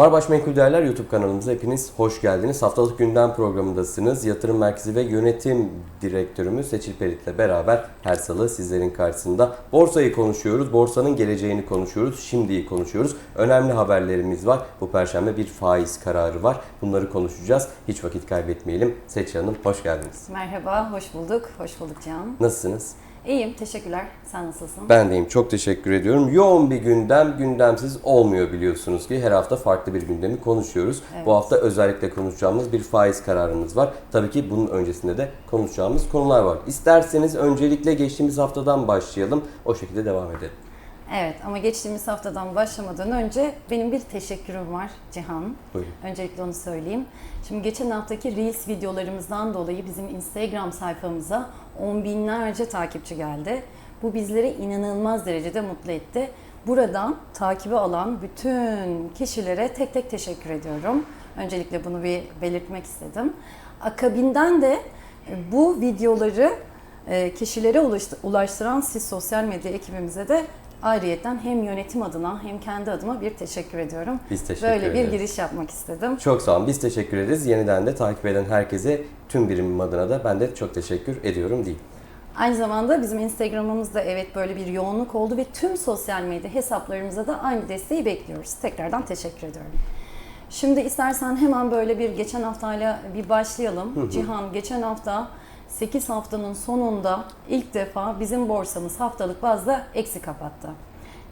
Marbaş Menkul Değerler YouTube kanalımıza hepiniz hoş geldiniz. Haftalık gündem programındasınız. Yatırım Merkezi ve Yönetim Direktörümüz Seçil Perit'le beraber her salı sizlerin karşısında borsayı konuşuyoruz. Borsanın geleceğini konuşuyoruz. Şimdiyi konuşuyoruz. Önemli haberlerimiz var. Bu perşembe bir faiz kararı var. Bunları konuşacağız. Hiç vakit kaybetmeyelim. Seçil Hanım hoş geldiniz. Merhaba, hoş bulduk. Hoş bulduk Can. Nasılsınız? İyiyim, teşekkürler. Sen nasılsın? Ben deyim. Çok teşekkür ediyorum. Yoğun bir gündem, gündemsiz olmuyor biliyorsunuz ki. Her hafta farklı bir gündemi konuşuyoruz. Evet. Bu hafta özellikle konuşacağımız bir faiz kararımız var. Tabii ki bunun öncesinde de konuşacağımız konular var. İsterseniz öncelikle geçtiğimiz haftadan başlayalım. O şekilde devam edelim. Evet ama geçtiğimiz haftadan başlamadan önce benim bir teşekkürüm var Cihan. Buyurun. Öncelikle onu söyleyeyim. Şimdi geçen haftaki Reels videolarımızdan dolayı bizim Instagram sayfamıza on binlerce takipçi geldi. Bu bizleri inanılmaz derecede mutlu etti. Buradan takibi alan bütün kişilere tek tek teşekkür ediyorum. Öncelikle bunu bir belirtmek istedim. Akabinden de bu videoları e, kişilere ulaştı- ulaştıran siz sosyal medya ekibimize de ayrıyeten hem yönetim adına hem kendi adıma bir teşekkür ediyorum. Biz teşekkür Böyle bir ederiz. giriş yapmak istedim. Çok sağ olun. Biz teşekkür ederiz. Yeniden de takip eden herkese tüm birimim adına da ben de çok teşekkür ediyorum diyeyim. Aynı zamanda bizim Instagram'ımızda evet böyle bir yoğunluk oldu ve tüm sosyal medya hesaplarımıza da aynı desteği bekliyoruz. Tekrardan teşekkür ediyorum. Şimdi istersen hemen böyle bir geçen haftayla bir başlayalım. Cihan geçen hafta 8 haftanın sonunda ilk defa bizim borsamız haftalık bazda eksi kapattı.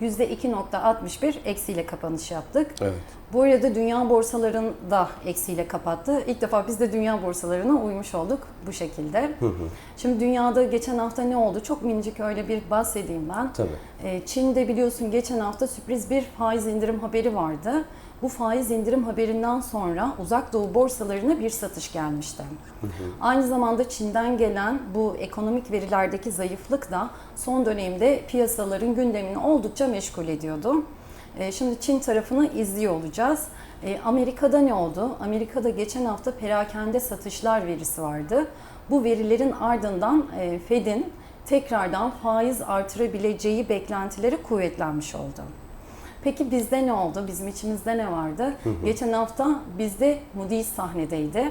%2.61 eksiyle kapanış yaptık. Evet. Bu arada dünya borsalarında eksiyle kapattı. İlk defa biz de dünya borsalarına uymuş olduk bu şekilde. Şimdi dünyada geçen hafta ne oldu? Çok minicik öyle bir bahsedeyim ben. Tabii. Ee, Çin'de biliyorsun geçen hafta sürpriz bir faiz indirim haberi vardı. Bu faiz indirim haberinden sonra uzak doğu borsalarına bir satış gelmişti. Aynı zamanda Çin'den gelen bu ekonomik verilerdeki zayıflık da son dönemde piyasaların gündemini oldukça meşgul ediyordu. Ee, Şimdi Çin tarafını izliyor olacağız. Ee, Amerika'da ne oldu? Amerika'da geçen hafta perakende satışlar verisi vardı. Bu verilerin ardından e, Fed'in tekrardan faiz artırabileceği beklentileri kuvvetlenmiş oldu. Peki bizde ne oldu? Bizim içimizde ne vardı? Geçen hafta bizde Moody's sahnedeydi.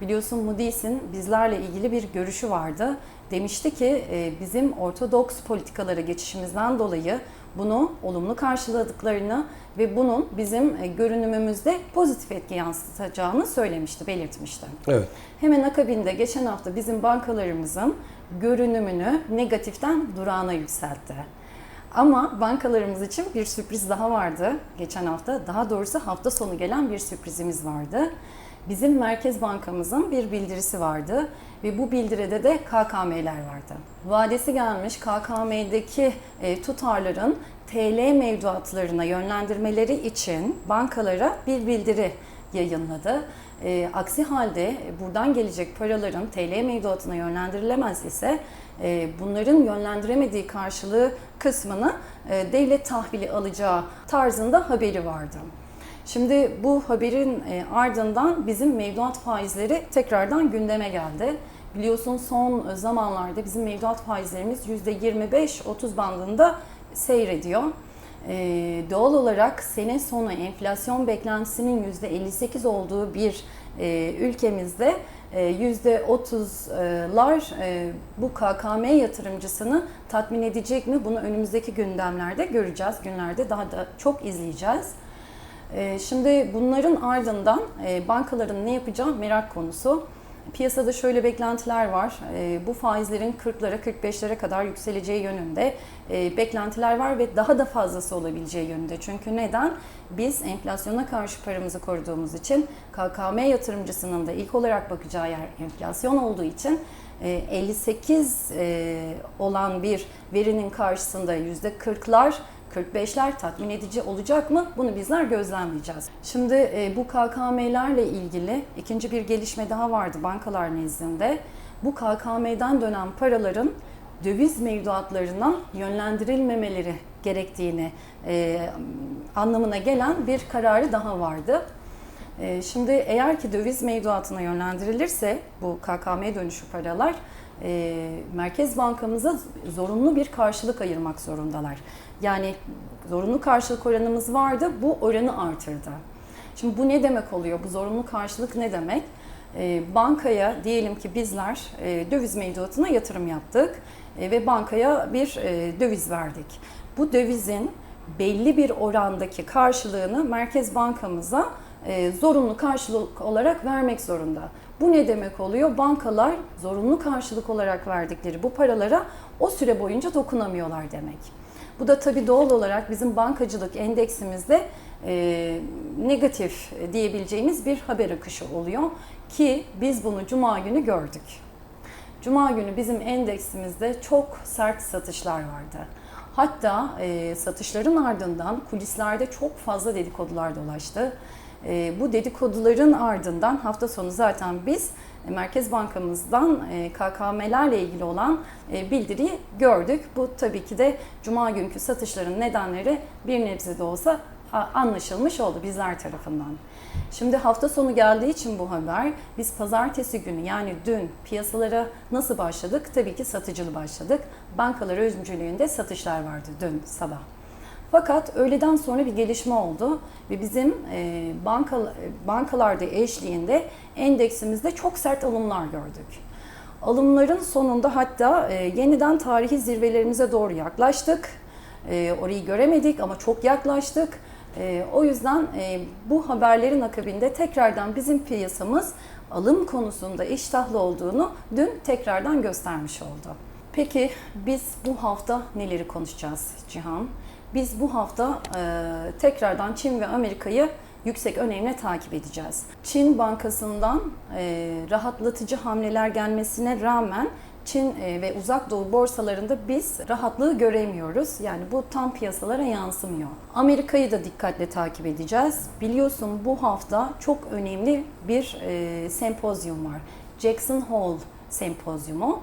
Biliyorsun Moody's'in bizlerle ilgili bir görüşü vardı. Demişti ki e, bizim ortodoks politikalara geçişimizden dolayı bunu olumlu karşıladıklarını ve bunun bizim e, görünümümüzde pozitif etki yansıtacağını söylemişti, belirtmişti. Evet. Hemen akabinde geçen hafta bizim bankalarımızın görünümünü negatiften durağına yükseltti. Ama bankalarımız için bir sürpriz daha vardı geçen hafta. Daha doğrusu hafta sonu gelen bir sürprizimiz vardı. Bizim Merkez Bankamızın bir bildirisi vardı ve bu bildiride de KKM'ler vardı. Vadesi gelmiş KKM'deki e, tutarların TL mevduatlarına yönlendirmeleri için bankalara bir bildiri yayınladı. E, aksi halde buradan gelecek paraların TL mevduatına yönlendirilemez ise e, bunların yönlendiremediği karşılığı kısmını e, devlet tahvili alacağı tarzında haberi vardı. Şimdi bu haberin e, ardından bizim mevduat faizleri tekrardan gündeme geldi. Biliyorsun son zamanlarda bizim mevduat faizlerimiz %25-30 bandında seyrediyor. Ee, doğal olarak sene sonu enflasyon beklentisinin %58 olduğu bir e, ülkemizde e, %30'lar e, bu KKM yatırımcısını tatmin edecek mi? Bunu önümüzdeki gündemlerde göreceğiz, günlerde daha da çok izleyeceğiz. E, Şimdi bunların ardından e, bankaların ne yapacağı merak konusu. Piyasada şöyle beklentiler var. E, Bu faizlerin 40'lara 45'lere kadar yükseleceği yönünde e, beklentiler var ve daha da fazlası olabileceği yönünde. Çünkü neden? Biz enflasyona karşı paramızı koruduğumuz için KKM yatırımcısının da ilk olarak bakacağı yer enflasyon olduğu için e, 58 e, olan bir verinin karşısında %40'lar 45'ler tatmin edici olacak mı? Bunu bizler gözlemleyeceğiz. Şimdi e, bu KKM'lerle ilgili ikinci bir gelişme daha vardı bankalar nezdinde. Bu KKM'den dönen paraların döviz mevduatlarına yönlendirilmemeleri gerektiğini e, anlamına gelen bir kararı daha vardı. E, Şimdi eğer ki döviz mevduatına yönlendirilirse bu KKM dönüşü paralar e, Merkez Bankamıza zorunlu bir karşılık ayırmak zorundalar. Yani zorunlu karşılık oranımız vardı, bu oranı artırdı. Şimdi bu ne demek oluyor? Bu zorunlu karşılık ne demek? E, bankaya diyelim ki bizler e, döviz mevduatına yatırım yaptık e, ve bankaya bir e, döviz verdik. Bu dövizin belli bir orandaki karşılığını Merkez Bankamıza e, zorunlu karşılık olarak vermek zorunda. Bu ne demek oluyor? Bankalar zorunlu karşılık olarak verdikleri bu paralara o süre boyunca dokunamıyorlar demek. Bu da tabii doğal olarak bizim bankacılık endeksimizde e, negatif diyebileceğimiz bir haber akışı oluyor ki biz bunu cuma günü gördük. Cuma günü bizim endeksimizde çok sert satışlar vardı. Hatta e, satışların ardından kulislerde çok fazla dedikodular dolaştı. E, bu dedikoduların ardından hafta sonu zaten biz e, Merkez Bankamızdan e, KKM'lerle ilgili olan e, bildiriyi gördük. Bu tabii ki de Cuma günkü satışların nedenleri bir nebze de olsa anlaşılmış oldu bizler tarafından. Şimdi hafta sonu geldiği için bu haber biz pazartesi günü yani dün piyasalara nasıl başladık? Tabii ki satıcılı başladık. Bankalar öncülüğünde satışlar vardı dün sabah. Fakat öğleden sonra bir gelişme oldu ve bizim e, banka, bankalarda eşliğinde endeksimizde çok sert alımlar gördük. Alımların sonunda hatta e, yeniden tarihi zirvelerimize doğru yaklaştık. E, orayı göremedik ama çok yaklaştık. E, o yüzden e, bu haberlerin akabinde tekrardan bizim piyasamız alım konusunda iştahlı olduğunu dün tekrardan göstermiş oldu. Peki biz bu hafta neleri konuşacağız Cihan? Biz bu hafta e, tekrardan Çin ve Amerika'yı yüksek önemle takip edeceğiz. Çin Bankası'ndan e, rahatlatıcı hamleler gelmesine rağmen Çin e, ve Uzak Doğu borsalarında biz rahatlığı göremiyoruz. Yani bu tam piyasalara yansımıyor. Amerika'yı da dikkatle takip edeceğiz. Biliyorsun bu hafta çok önemli bir e, sempozyum var. Jackson Hole sempozyumu.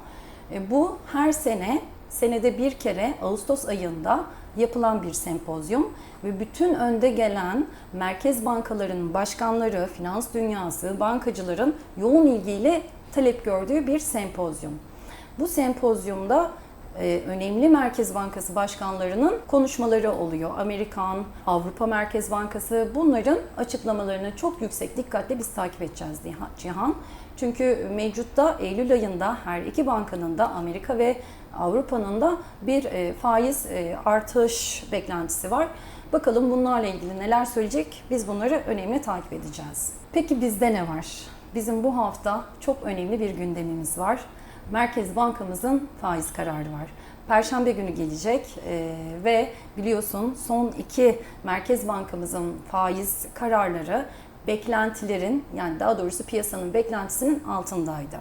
E, bu her sene senede bir kere Ağustos ayında yapılan bir sempozyum ve bütün önde gelen merkez bankalarının başkanları, finans dünyası, bankacıların yoğun ilgiyle talep gördüğü bir sempozyum. Bu sempozyumda e, önemli Merkez Bankası başkanlarının konuşmaları oluyor. Amerikan, Avrupa Merkez Bankası bunların açıklamalarını çok yüksek dikkatle biz takip edeceğiz Cihan. Çünkü mevcutta Eylül ayında her iki bankanın da Amerika ve Avrupa'nın da bir e, faiz e, artış beklentisi var. Bakalım bunlarla ilgili neler söyleyecek? Biz bunları önemli takip edeceğiz. Peki bizde ne var? Bizim bu hafta çok önemli bir gündemimiz var. Merkez Bankamızın faiz kararı var. Perşembe günü gelecek e, ve biliyorsun son iki Merkez Bankamızın faiz kararları beklentilerin yani daha doğrusu piyasanın beklentisinin altındaydı.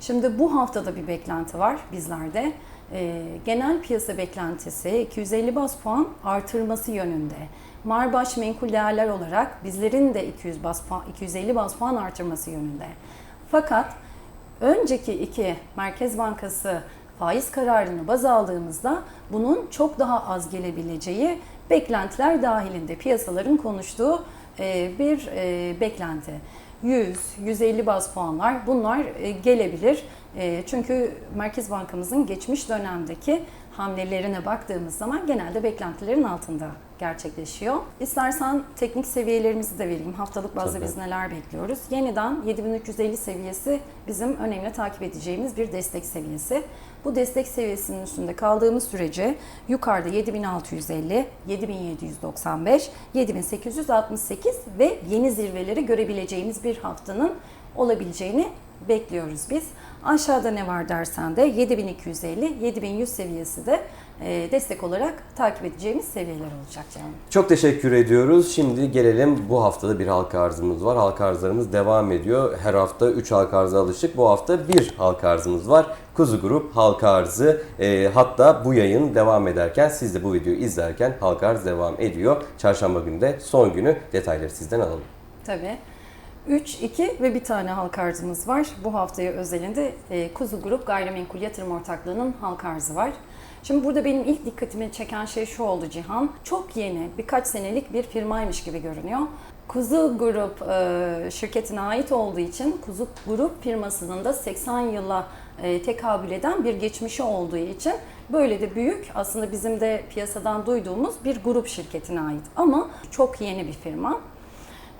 Şimdi bu haftada bir beklenti var bizlerde. E, genel piyasa beklentisi 250 bas puan artırması yönünde. Marbaş menkul değerler olarak bizlerin de 200 bas puan, 250 bas puan artırması yönünde. Fakat önceki iki Merkez Bankası faiz kararını baz aldığımızda bunun çok daha az gelebileceği beklentiler dahilinde piyasaların konuştuğu e, bir e, beklenti. 100, 150 baz puanlar bunlar e, gelebilir. Çünkü Merkez Bankamızın geçmiş dönemdeki hamlelerine baktığımız zaman genelde beklentilerin altında gerçekleşiyor. İstersen teknik seviyelerimizi de vereyim. Haftalık bazda Tabii. biz neler bekliyoruz? Yeniden 7350 seviyesi bizim önemli takip edeceğimiz bir destek seviyesi. Bu destek seviyesinin üstünde kaldığımız sürece yukarıda 7650, 7795, 7868 ve yeni zirveleri görebileceğimiz bir haftanın olabileceğini bekliyoruz biz. Aşağıda ne var dersen de 7250, 7100 seviyesi de e, destek olarak takip edeceğimiz seviyeler olacak canım. Çok teşekkür ediyoruz. Şimdi gelelim bu haftada bir halka arzımız var. Halka arzlarımız devam ediyor. Her hafta 3 halka arza alıştık. Bu hafta bir halka arzımız var. Kuzu Grup halka arzı. E, hatta bu yayın devam ederken siz de bu videoyu izlerken halka arz devam ediyor. Çarşamba günü de son günü detayları sizden alalım. Tabii. 3, 2 ve bir tane halka arzımız var. Bu haftaya özelinde e, Kuzu Grup Gayrimenkul Yatırım Ortaklığı'nın halka arzı var. Şimdi burada benim ilk dikkatimi çeken şey şu oldu Cihan. Çok yeni, birkaç senelik bir firmaymış gibi görünüyor. Kuzu Grup e, şirketine ait olduğu için Kuzu Grup firmasının da 80 yıla e, tekabül eden bir geçmişi olduğu için böyle de büyük aslında bizim de piyasadan duyduğumuz bir grup şirketine ait ama çok yeni bir firma.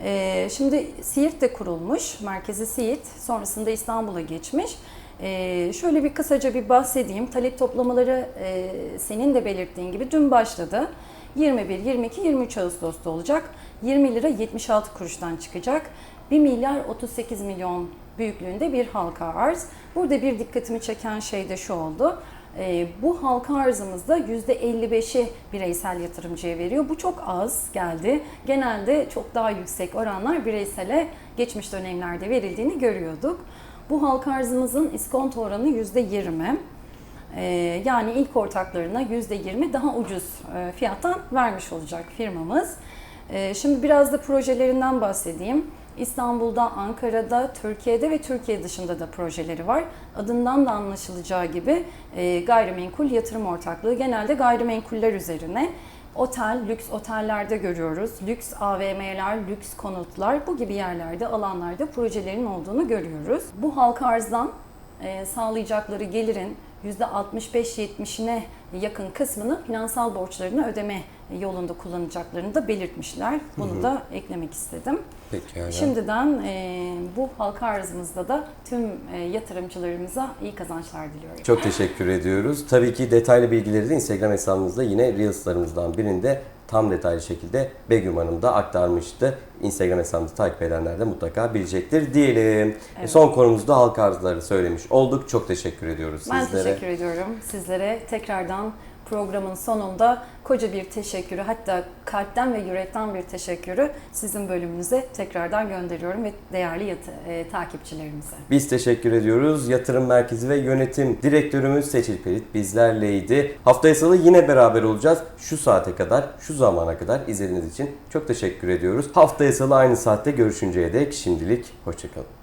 Ee, şimdi Siirt'te kurulmuş, merkezi Siirt, sonrasında İstanbul'a geçmiş. Ee, şöyle bir kısaca bir bahsedeyim. Talep toplamaları e, senin de belirttiğin gibi dün başladı. 21, 22, 23 Ağustos'ta olacak. 20 lira 76 kuruştan çıkacak. 1 milyar 38 milyon büyüklüğünde bir halka arz. Burada bir dikkatimi çeken şey de şu oldu. Ee, bu halka arzımızda %55'i bireysel yatırımcıya veriyor. Bu çok az geldi. Genelde çok daha yüksek oranlar bireysele geçmiş dönemlerde verildiğini görüyorduk. Bu halka arzımızın iskonto oranı %20. Ee, yani ilk ortaklarına %20 daha ucuz e, fiyattan vermiş olacak firmamız. Ee, Şimdi biraz da projelerinden bahsedeyim. İstanbul'da, Ankara'da, Türkiye'de ve Türkiye dışında da projeleri var. Adından da anlaşılacağı gibi e, gayrimenkul yatırım ortaklığı genelde gayrimenkuller üzerine. Otel, lüks otellerde görüyoruz. Lüks AVM'ler, lüks konutlar bu gibi yerlerde, alanlarda projelerin olduğunu görüyoruz. Bu halka arzdan e, sağlayacakları gelirin %65-70'ine yakın kısmını finansal borçlarını ödeme yolunda kullanacaklarını da belirtmişler. Bunu da eklemek istedim. Peki yani. Şimdiden e, bu halka arzımızda da tüm e, yatırımcılarımıza iyi kazançlar diliyorum. Çok teşekkür ediyoruz. Tabii ki detaylı bilgileri de Instagram hesabımızda yine Reels'larımızdan birinde tam detaylı şekilde Begüm Hanım da aktarmıştı. Instagram hesabımızı takip edenler de mutlaka bilecektir diyelim. Evet. Son konumuzda halka arzları söylemiş olduk. Çok teşekkür ediyoruz Ben sizlere. teşekkür ediyorum sizlere. Tekrardan programın sonunda koca bir teşekkürü hatta kalpten ve yürekten bir teşekkürü sizin bölümünüze tekrardan gönderiyorum ve değerli e, takipçilerimize. Biz teşekkür ediyoruz. Yatırım Merkezi ve Yönetim Direktörümüz Seçil Perit bizlerleydi. Haftaya salı yine beraber olacağız. Şu saate kadar, şu zamana kadar izlediğiniz için çok teşekkür ediyoruz. Haftaya salı aynı saatte görüşünceye dek şimdilik hoşçakalın.